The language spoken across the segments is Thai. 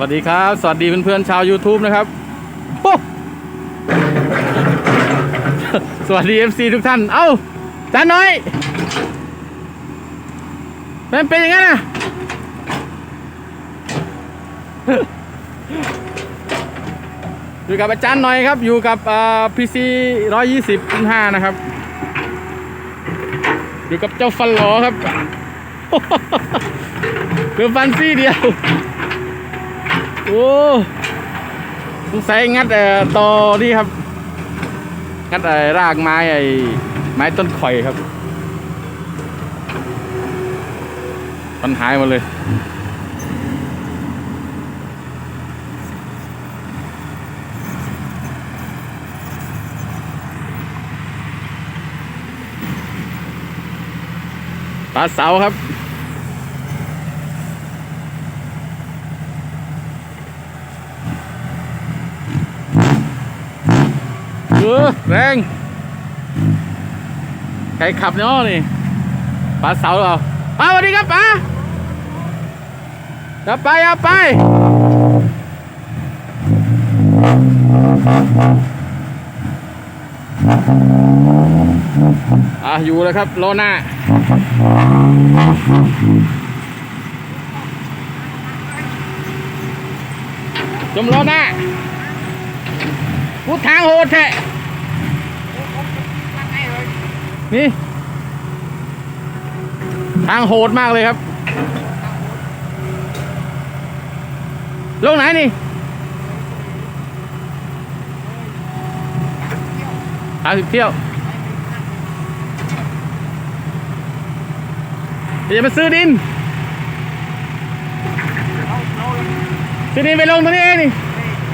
วัสดีครับ สวัสดีเพื่อนๆชาว YouTube นะครับโอ้สวัสดี FC ทุกท่าน เอ้าจานน้อยมันเป็นอย่างนั้นนะอยู่กับอาจารย์หน่อยครับ อยู่กับพีซีร้อยยี่สิบห้านะครับ อยู่กับเจ้าฟันหลอครับคือฟันซี่เดียว โอ้สงสัยงัดเอ่อตอนี่ครับ งัดเอ่อรากไม้ไอ้ไม้ต้นข่อยครับ มันหายหมดเลยปลาเสาครับ ออแรงใครขับเนาะนี่ปลาเสาหรือเปล่าป้าสวัสดีครับป้าอย่าไปอาไปอะอยู่เลยครับโลหน้าจมโลหน้าพูดทางโหดแท้ นี่ ทางโหดมากเลยครับ ลงไหนนี่สามสิบเที่ยวเดี๋ยวจะไปซื้อดิน ซื้อดินไปลงตรงนี้เองนี่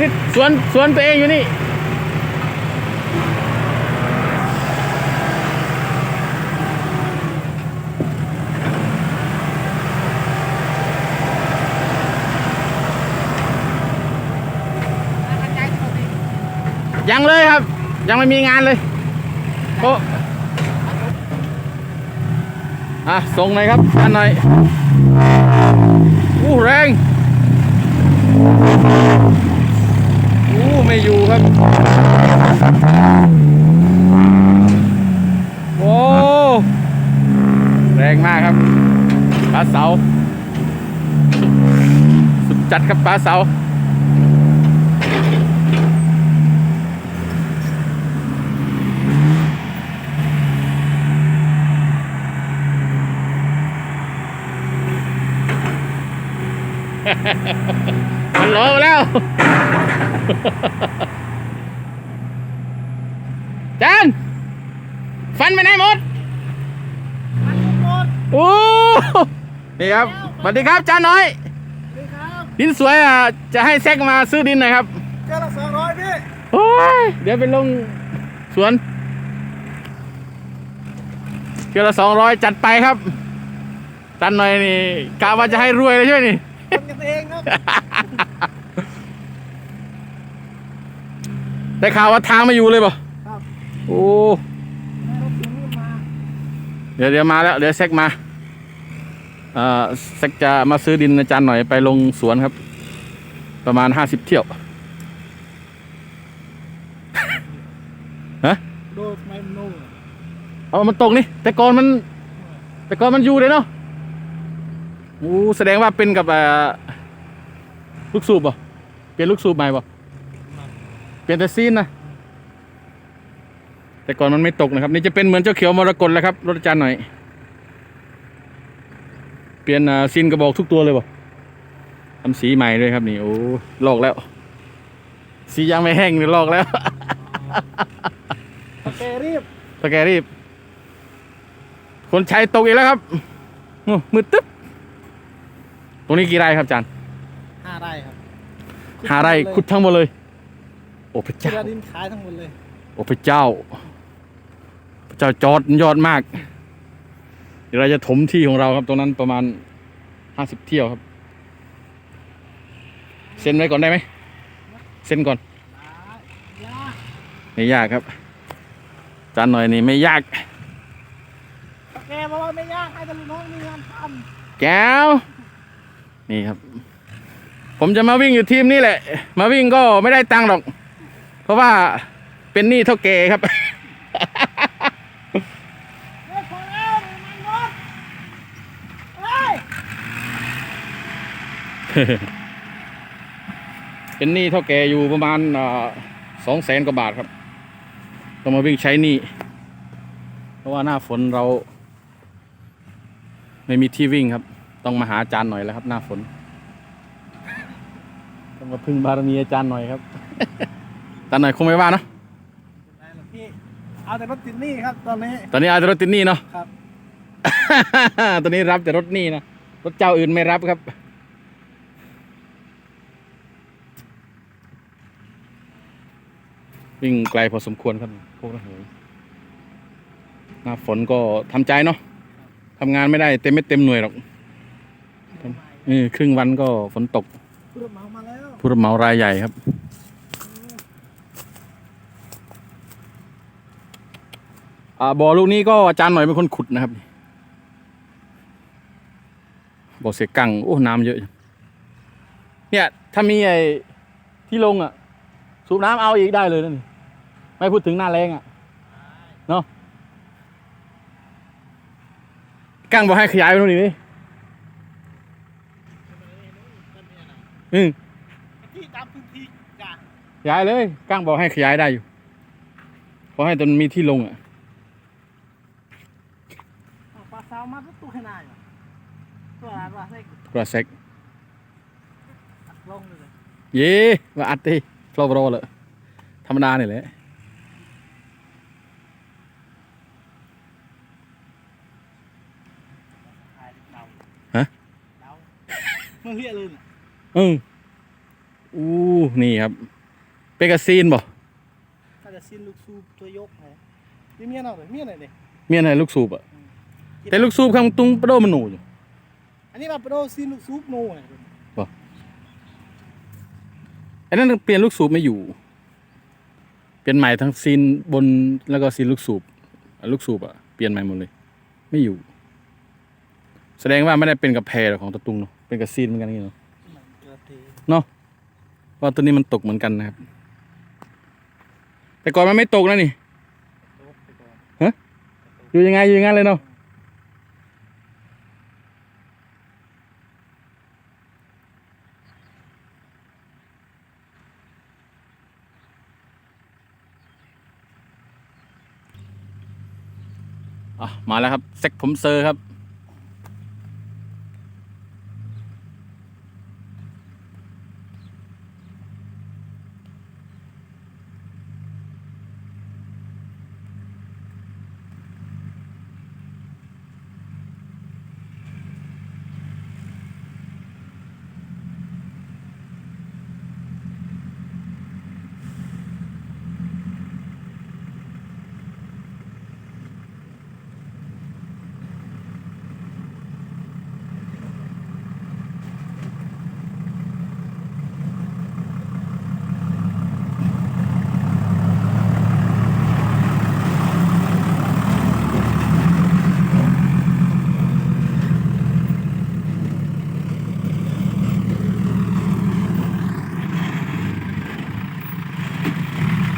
นี่สวนสวนตัวเองอยู่นี่ ยังเลยครับ ยังไม่มีงานเลยโอ้อะส่งหน่อยครับท่านหน่อยอู้แรงอู้ไม่อยู่ครับ โอ้แรงมากครับปลาเสา สุดจัดครับปลาเสา มันรอแล้ว จานฟันไปไหนหมด โอ้ นี่ครับ สวัสดีครับจานน้อย ดินสวยอะ จะให้แซกมาซื้อดินหน่อยครับเจ้าละสองร้อยพี่ โอ้ย เดี๋ยวไปลงสวนเกือละสองร้อยจัดไปครับจันหน่อยนี่กะว่าจะให้รวยเลยใช่ไหมนี่ คนกันเอง ครับ ได้ข่าวว่าทางไม่อยู่เลยป่ะครับ โอ้ รถถึงมาเดี๋ยวเดี๋ยวมาแล้ว เดี๋ยวแซกมาเอ่อแซกจะมาซื้อดินอาจารย์หน่อยไปลงสวนครับ ประมาณห้าสิบเที่ยวฮะโดดไม่โน่เอามันตกนี่ แต่ก่อนมัน แต่ก่อนมันอยู่เลยเนาะโอ้แสดงว่าเป็นกับเอ่อ ลูกสูบป่ะเปลี่ยนลูกสูบใหม่ป่ะเปลี่ยนแต่ซีนนะแต่ก่อนมันไม่ตกนะครับ นี่จะเป็นเหมือนเจ้าเขียวมรกตแล้วครับรถอาจารย์หน่อย เปลี่ยนอ่าซีนกระบอกทุกตัวเลยป่ะทำสีใหม่เลยครับนี่โอ้ลอกแล้ว สียังไม่แห้งนี่ลอกแล้วตะแกรีบตะแกรีบ คนใช้ตกอีกแล้วครับโอ้มืดตึ๊บตรงนี้กี่ไร่ครับอาจารย์ ห้าไร่ครับหาไร่ขุดทั้งหมดเลย โอ้พระเจ้าเจ้าดินขายทั้งหมดเลย โอ้พระเจ้า พระเจ้าจอดยอดมากเดี๋ยวเราจะถมที่ของเราครับตรงนั้นประมาณห้าสิบเที่ยวครับ เซ็นไว้ก่อนได้ไหมเซ็นก่อนยากไม่ยากครับอาจานหน่อยนี่ไม่ยากตะแกบอกว่าไม่ยากให้แต่ลูกน้องมีงานทแก้วนี่ครับ ผมจะมาวิ่งอยู่ทีมนี้แหละ มาวิ่งก็ไม่ได้ตังค์หรอก เพราะว่าเป็นหนี้เท่าแกครับ เป็นหนี้เท่าแกอยู่ประมาณสองแสนกว่าบาทครับ ต้องมาวิ่งใช้หนี้เพราะว่าหน้าฝนเรา ไม่มีที่วิ่งครับ ต้องมาหาอาจารย์หน่อยแล้วครับ หน้าฝน ต้องมาพึ่งบารมีอาจารย์หน่อยครับอาจารย์หน่อยคงไม่ว่าเนอะได้หรอกพี่เอาแต่รถติดหนี่ครับตอนนี้ตอนนี้เอาแต่รถติดหนี้เนาะ ครับ ตอนนี้รับแต่รถหนี้นะ รถเจ้าอื่นไม่รับครับ วิ่งไกลพอสมควรครับพวกนักเหยหน้าฝนก็ทำใจเนาะทำงานไม่ได้เต็มไม่เต็มหน่วยหรอกเออครึ่งวันก็ฝนตก ผู้รับเหมารายใหญ่ครับ อ่าบ่อลูกนี้ก็อาจารย์หน่อยเป็นคนขุดนะครับบ่อเสกังโอ้น้ำเยอะ เนี่ย ถ้ามีไอ้ที่ลงอะ สูบน้ำเอาอีกได้เลยนั่นนี่ไม่พูดถึงหน้าแรงอะเนาะกั้งบอกให้ขยายไปตรงนี้ดิอืม ที่ตามพื้นที่จ้ะ ข ยายเลยกั้งบอกให้ขยายได้อยู่ขอให้ตอนมีที่ลงอะเอาปลาสาวมาตู้ขนาดเหรอตัวอะไรวะใส่กระเซกตักลงเลยเย่ว่าอัดดิฟลอวโรเลยธรรมดาเนี่ยแหละถ่ายเดาฮะเดาเมื่อเฮียเลยน่ะอืออู้นี่ครับ เป็นกระซีนบ่ถ้าจะสิ้นลูกซูบตัวยกไงนี่เมียเราเลยเมียไหนเด็กเมียนอะไรลูกสูบอะแต่ลูกสูบข้างตุงประโดมันหนูอยู่ อันนี้มาโปรสิ้นลูกซูบโน่ไงไอ้นั่นเปลี่ยนลูกสูบไม่อยู่ เปลี่ยนใหม่ทั้งซีนบนแล้วก็ซีนลูกสูบอะลูกสูบอะเปลี่ยนใหม่หมดเลย ไม่อยู่ แสดงว่าไม่ได้เป็นกับแพรของตะตุงเนาะเป็นกับซีนเหมือนกันนี่เนาะมันเกิดเทเนาะเพราะตัวนี้มันตกเหมือนกันนะครับ แต่ก่อนมันไม่ตกนะนี่โดดไปก่อนอยู่ยังไงอยู่อย่างนั้นเลยเนาะอะมาแล้วครับเซ็กผมเซอร์ครับ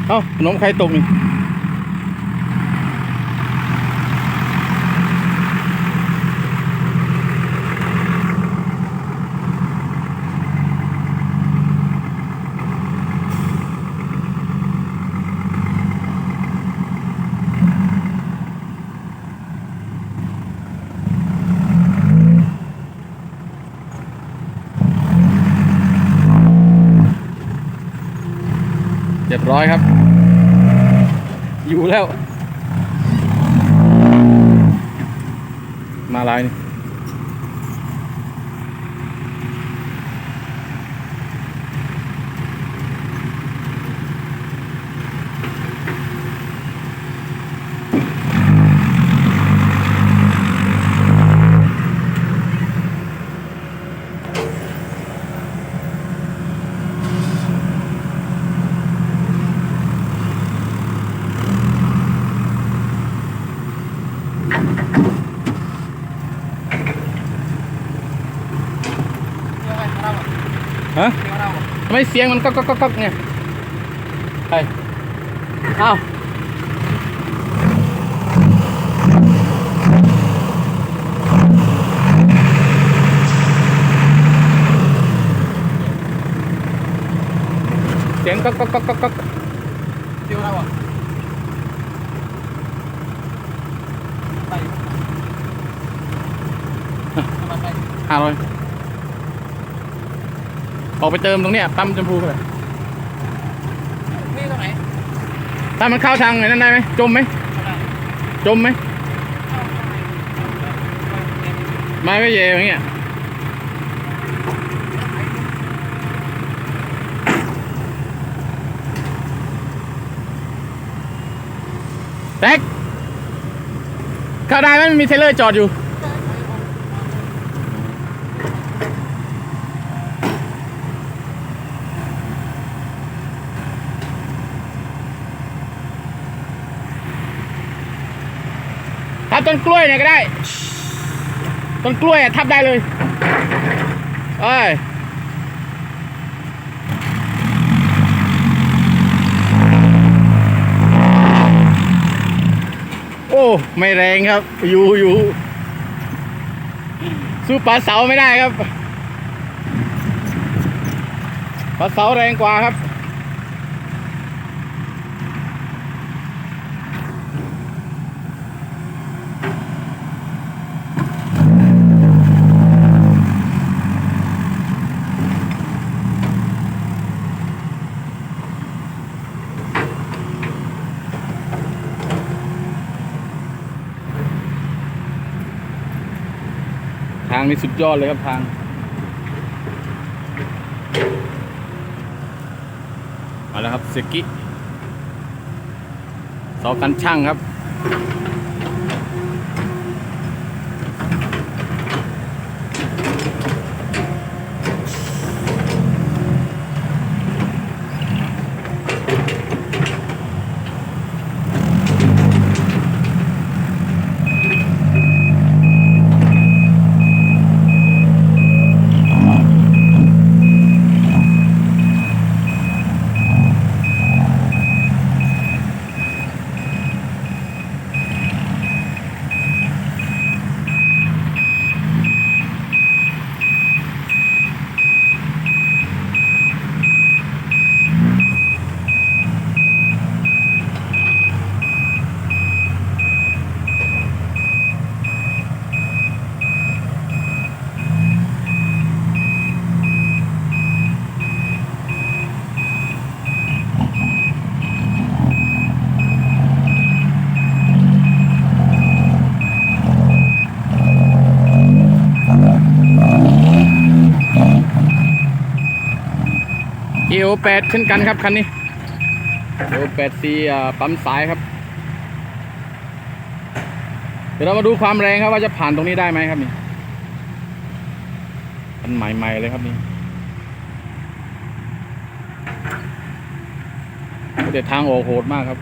เอ้าขนมใครตกนี่เรียบร้อยครับ อยู่ แล้ว มาลายนี่ ทำไมเสียงมันก๊อกก๊อกก๊อกก๊อกเนี่ยไปอ้าวเสียงก๊อกก๊อกก๊อกก๊อกก๊อกเดี๋ยวเราอะไปเอามาไปห้าร้อย ออกไปเติมตรงเนี้ยปั๊มชมพูเลยนี่ตรงไหนถ้ามันเข้าทางไหนนั่นได้ไหมจมไหมเอาได้จมไหมเอาตรงไหนเอาตรงไหนไม่ไม่เย่อย่างเงี้ยแท็กเข้าได้ไหมมันมีเทรลเลอร์จอดอยู่ ต้นกล้วยเนี่ยก็ได้ ต้นกล้วยทับได้เลยเอ้ยโอ้ ไม่แรงครับ อยู่อยู่สู้ปลาเสาไม่ได้ครับปลาเสาแรงกว่าครับางนี้สุดยอดเลยครับทาง มาแล้วครับเซกิเสากันช่างครับ โอแปดเช่นกันครับคันนี้โอแปดซีปั๊มสายครับ เดี๋ยวเรามาดูความแรงครับว่าจะผ่านตรงนี้ได้ไหมครับนี่คันใหม่ๆเลยครับนี่แต่ทางออกโหดมากครับ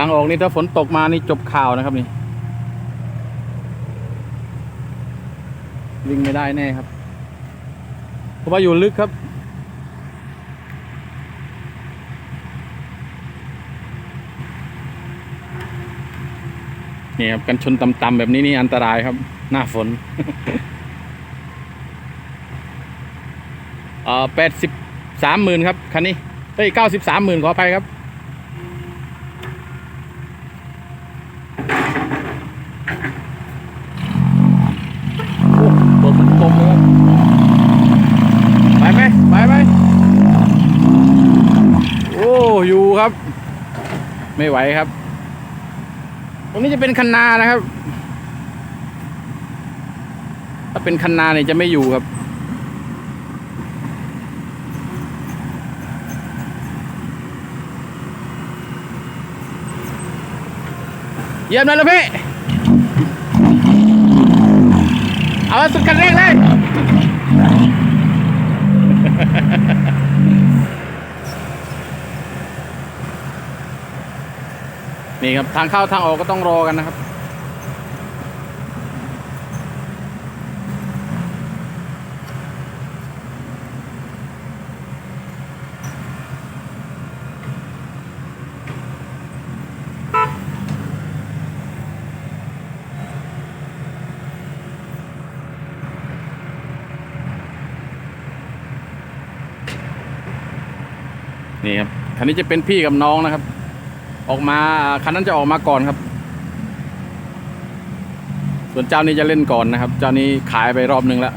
ทางออกนี่ถ้าฝนตกมานี่จบข่าวนะครับนี่วิ่งไม่ได้แน่ครับ เพราะว่าอยู่ลึกครับ นี่ครับกันชนต่ำๆแบบนี้นี่อันตรายครับ หน้าฝนเอ่อแปดสิบสามหมื่นครับ คันนี้เฮ้ยเก้าสิบสามหมื่นขออภัยครับ โอ้โดดมันกลมเลยครับไปไหมไปไหม ยครับไม่ไหวครับ ตรงนี้จะเป็นคันนานะครับ ถ้าเป็นคันนาเนี่ยจะไม่อยู่ครับ เยี่ยมเลยลูกพี่ เอาสุดคันเร่งเลย นี่ครับทางเข้าทางออกก็ต้องรอกันนะครับ นี่ครับคันนี้จะเป็นพี่กับน้องนะครับ ออกมาคันนั้นจะออกมาก่อนครับ ส่วนเจ้านี้จะเล่นก่อนนะครับ เจ้านี้ขายไปรอบนึงแล้ว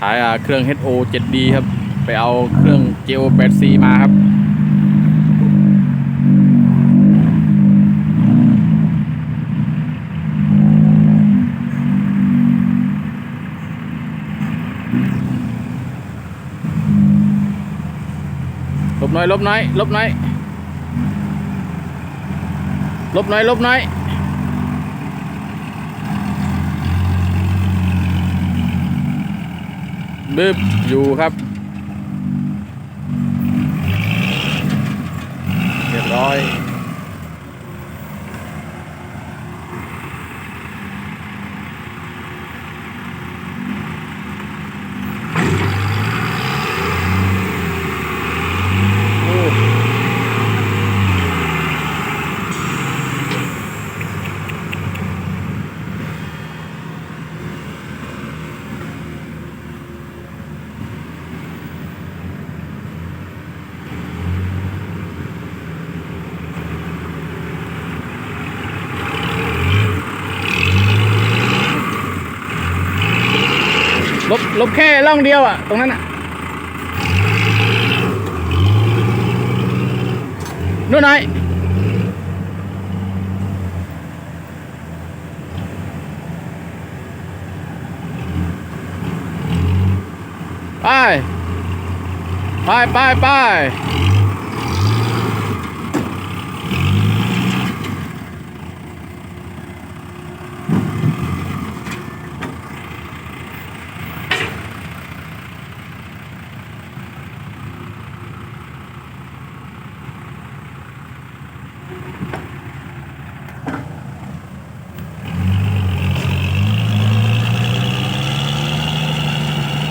ขายเครื่อง HO 7D ครับ ไปเอาเครื่อง GO 8C มาครับลบน่อยลบน่อยลบน่อย ลบหน่อย ลบหน่อย บึบอยู่ครับ เรียบร้อย โอ้ลบ ลบแค่ร่องเดียวอะ ตรงนั้นอะนู่นหน่อยไป ไปไปไป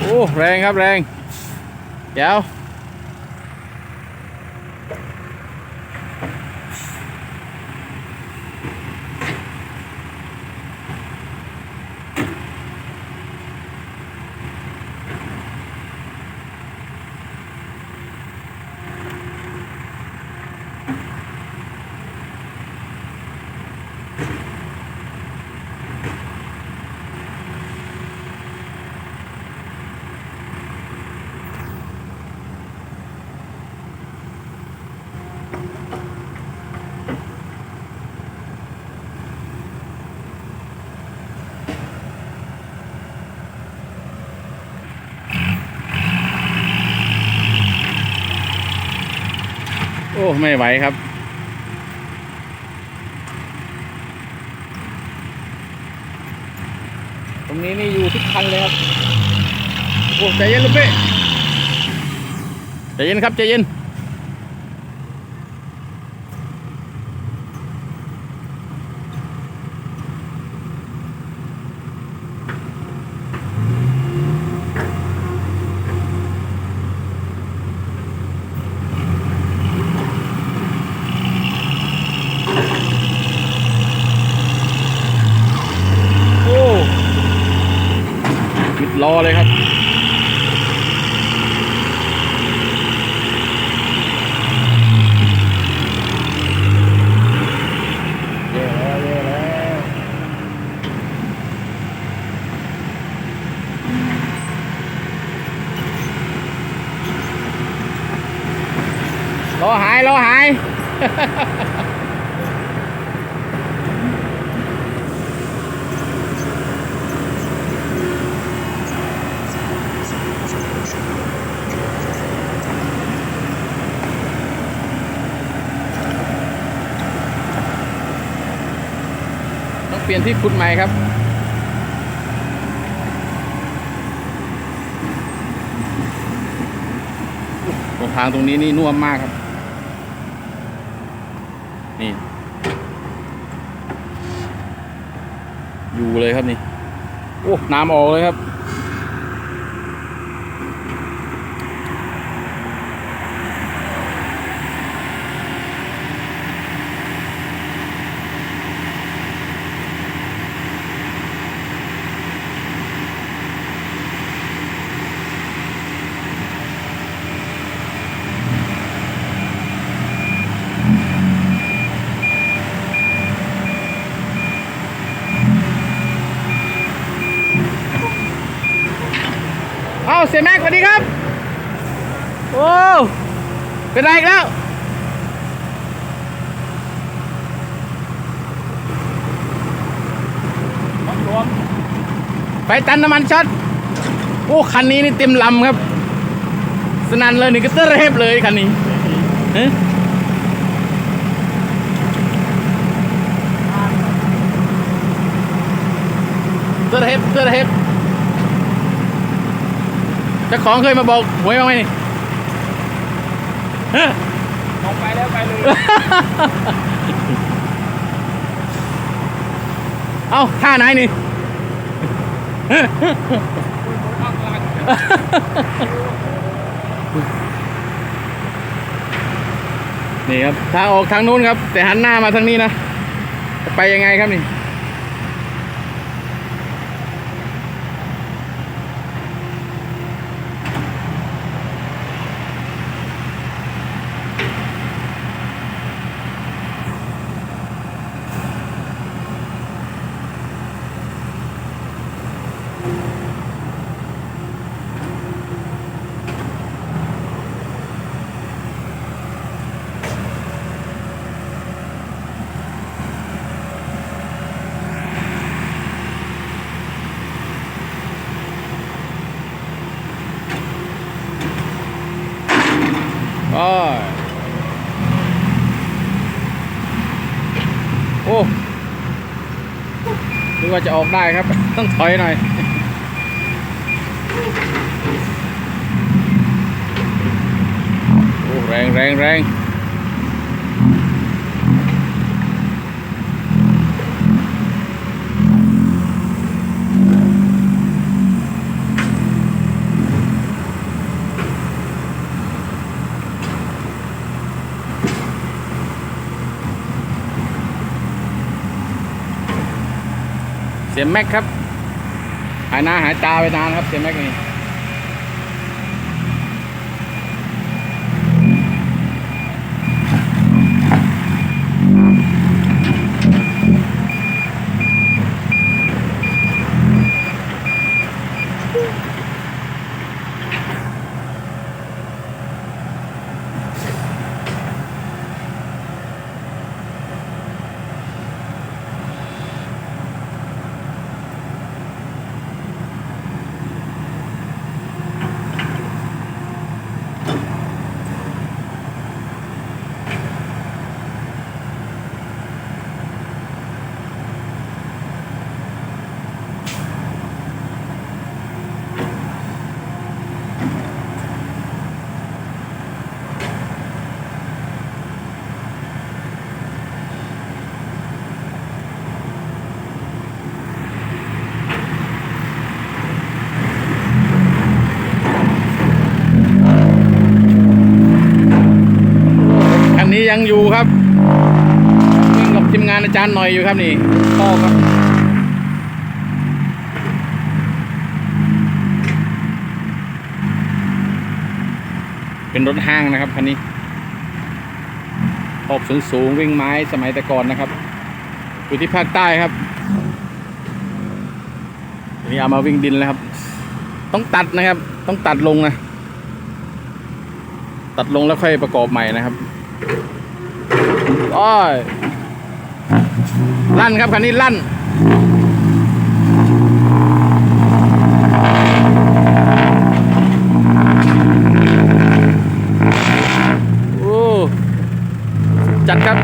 โอ้แรงครับแรงเดี๋ยว ไม่ไหวครับ ตรงนี้นี่อยู่ทุกคันเลยครับ โอ้ใจเย็นลูกเป้ใจเย็นครับใจเย็น หาย ต้องเปลี่ยนที่ขุดใหม่ครับตรงทางตรงนี้นี่น่วมมากครับ เลยครับนี่โอ้น้ำออกเลยครับ เอาเสียแม็กสวัสดีครับ โอ้ เป็นไรอีกแล้วไปตันน้ำมันช็อตโอ้คันนี้นี่เต็มลำครับ สนันเลยนี่ก็เตอร์เรฟเลยคันนี้ฮะเตอร์เรฟเตอร์เรฟเจ้าของเคยมาบอกหวยบ้างไหมนี่ ฮะมองไปแล้วไปเลยเอาท่าไหนนี่นี่ครับทางออกทางนู้นครับ แต่หันหน้ามาทางนี้นะ จะไปยังไงครับนี่ โอ้ยโอ้นึก ว่าจะออกได้ครับ ต้องถอยหน่อยโอ้แรงแรงแรง เสียแม็กครับหายหน้าหายตาไปนานครับเสียแม็กนี่านอาจารย์หน่อยอยู่ครับนี่พ่อครับเป็นรถห้างนะครับคันนี้ออกสูงสูงๆวิ่งไม้สมัยแต่ก่อนนะครับอยู่ที่ภาคใต้ครับนี้เอามาวิ่งดินแล้วครับ ต้องตัดนะครับ ต้องตัดลงนะ ตัดลงแล้วค่อยประกอบใหม่นะครับอ้ย ลั่นครับคันนี้ลั่นโอ้จัดครับ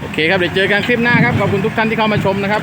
โอเคครับ เดี๋ยวเจอกันคลิปหน้าครับ ขอบคุณทุกท่านที่เข้ามาชมนะครับ